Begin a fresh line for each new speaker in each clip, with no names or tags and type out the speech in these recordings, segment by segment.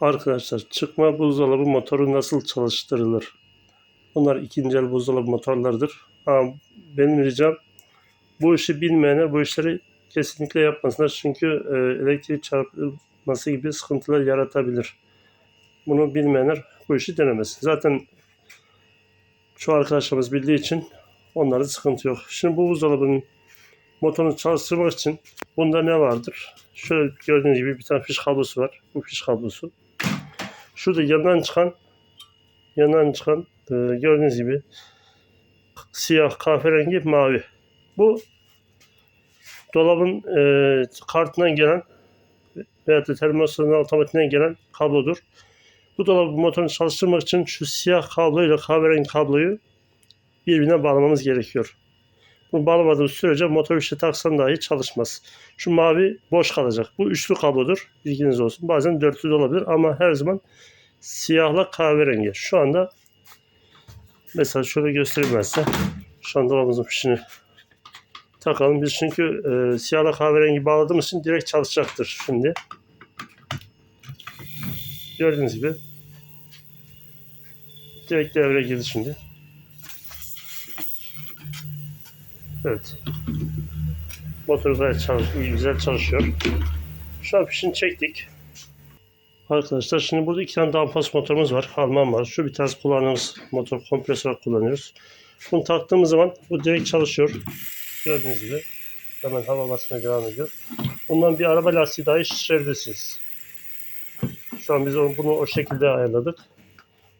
Arkadaşlar çıkma buzdolabı motoru nasıl çalıştırılır? Bunlar ikinci el buzdolabı motorlarıdır. Ama benim ricam bu işi bilmeyene bu işleri kesinlikle yapmasınlar. Çünkü e, elektrik çarpması gibi sıkıntılar yaratabilir. Bunu bilmeyenler bu işi denemesin. Zaten çoğu arkadaşlarımız bildiği için onlarda sıkıntı yok. Şimdi bu buzdolabının motorunu çalıştırmak için bunda ne vardır? Şöyle gördüğünüz gibi bir tane fiş kablosu var. Bu fiş kablosu. Şurada yandan çıkan yandan çıkan e, gördüğünüz gibi siyah, kahverengi, mavi. Bu dolabın e, kartından gelen veya da termostatın otomatiğinden gelen kablodur. Bu dolabın motorunu çalıştırmak için şu siyah kabloyla kahverengi kabloyu birbirine bağlamamız gerekiyor. Bunu bağlamadığımız sürece motor işte taksan dahi çalışmaz. Şu mavi boş kalacak. Bu üçlü kablodur. Bilginiz olsun. Bazen dörtlü de olabilir ama her zaman siyahla kahverengi. Şu anda mesela şöyle size. Şu anda dolabımızın fişini takalım. Biz çünkü e, siyahla kahverengi bağladığımız için direkt çalışacaktır şimdi. Gördüğünüz gibi direkt devreye girdi şimdi. Evet. Motor gayet çalış güzel çalışıyor. Şu an fişini çektik. Arkadaşlar şimdi burada iki tane dampas motorumuz var. Alman var. Şu bir tanesi kullandığımız motor kompresör kullanıyoruz. Bunu taktığımız zaman bu direkt çalışıyor. Gördüğünüz gibi. Hemen hava basmaya devam ediyor. Bundan bir araba lastiği dahi şişirebilirsiniz. Şu an biz bunu o şekilde ayarladık.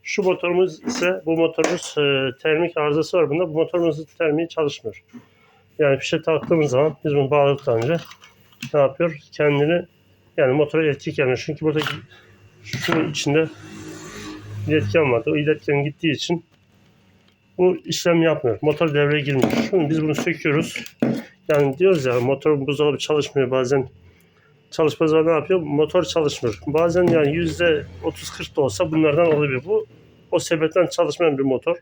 Şu motorumuz ise bu motorumuz e, termik arızası var bunda. Bu motorumuzun termiği çalışmıyor. Yani fişe taktığımız zaman biz bunu bağladıktan önce ne yapıyor? Kendini yani motora elektrik gelmiyor. Çünkü buradaki şunun içinde iletken vardı. O iletken gittiği için bu işlem yapmıyor. Motor devreye girmiyor. Şimdi biz bunu söküyoruz. Yani diyoruz ya motor buzdolabı çalışmıyor bazen çalışmaz zaman ne yapıyor? Motor çalışmıyor. Bazen yani yüzde 30-40 da olsa bunlardan olabilir. Bu o sebepten çalışmayan bir motor.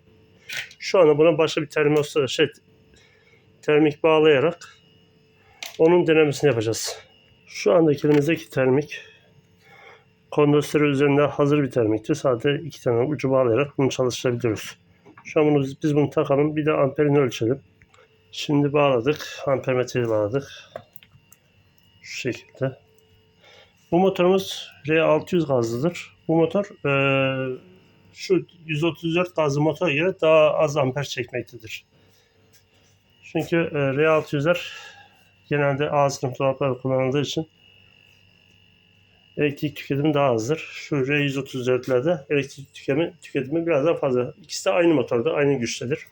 Şu anda buna başka bir termostat şey termik bağlayarak onun denemesini yapacağız. Şu andaki elimizdeki termik kondansatör üzerinde hazır bir termiktir. Sadece iki tane ucu bağlayarak bunu çalıştırabiliyoruz. Şu an bunu biz, bunu takalım. Bir de amperini ölçelim. Şimdi bağladık. Ampermetreyi bağladık. Şu şekilde. Bu motorumuz R600 gazlıdır. Bu motor eee, şu 134 gazlı motora göre daha az amper çekmektedir. Çünkü e, R600'ler genelde A sınıf kullanıldığı için elektrik tüketimi daha azdır. Şu R134'lerde elektrik tüketimi, tüketimi biraz daha fazla. İkisi de aynı motorda, aynı güçtedir.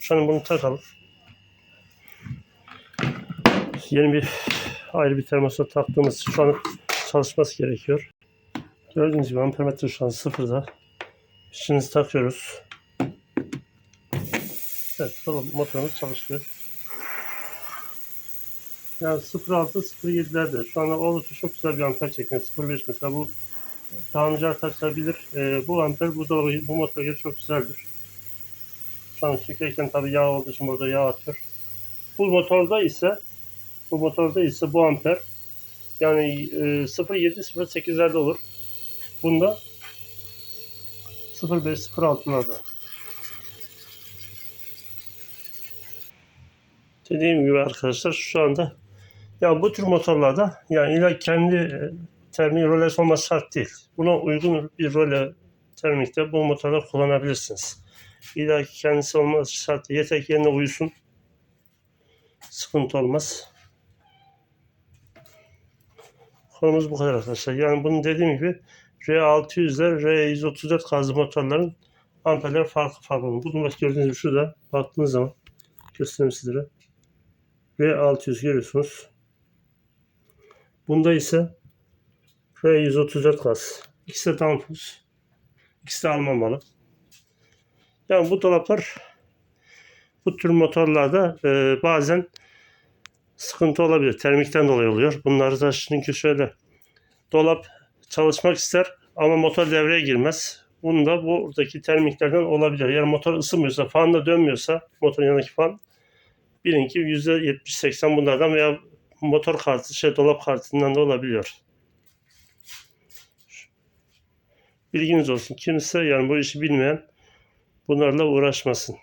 Şu an bunu takalım. Yeni bir ayrı bir termostat taktığımız şu an çalışması gerekiyor. Gördüğünüz gibi ampermetre şu an sıfırda. Şimdi takıyoruz. Evet tamam motorumuz çalıştı. Yani 06 07'lerde şu anda oldukça çok güzel bir amper çekiyor. 05 mesela bu önce arkadaşlar bilir. Ee, bu amper bu doğru bu motora çok güzeldir. Şu an çekerken tabii yağ olduğu için burada yağ atıyor. Bu motorda ise bu motorda ise bu amper yani e, 07 08'lerde olur. Bunda 05 06'larda. Dediğim gibi arkadaşlar şu anda ya bu tür motorlarda yani illa kendi e, termik rölesi olması şart değil. Buna uygun bir röle termikte bu motorda kullanabilirsiniz. İlla kendisi olması şart değil. Yeter ki yerine uyusun. Sıkıntı olmaz. Konumuz bu kadar arkadaşlar. Yani bunu dediğim gibi R600'ler, R134 gazlı motorların amperleri farklı farklı. Bunu bak gördüğünüz gibi şurada baktığınız zaman göstereyim sizlere. R600 görüyorsunuz. Bunda ise R134 gaz. İkisi de Danfoss. İkisi de Alman malı. Yani bu dolaplar bu tür motorlarda e, bazen sıkıntı olabilir. Termikten dolayı oluyor. Bunlar da çünkü şöyle dolap çalışmak ister ama motor devreye girmez. Bunda buradaki termiklerden olabilir. Yani motor ısınmıyorsa, fan da dönmüyorsa, motorun yanındaki fan bilin ki %70-80 bunlardan veya motor kartı, şey dolap kartından da olabiliyor. Bilginiz olsun. Kimse yani bu işi bilmeyen bunlarla uğraşmasın.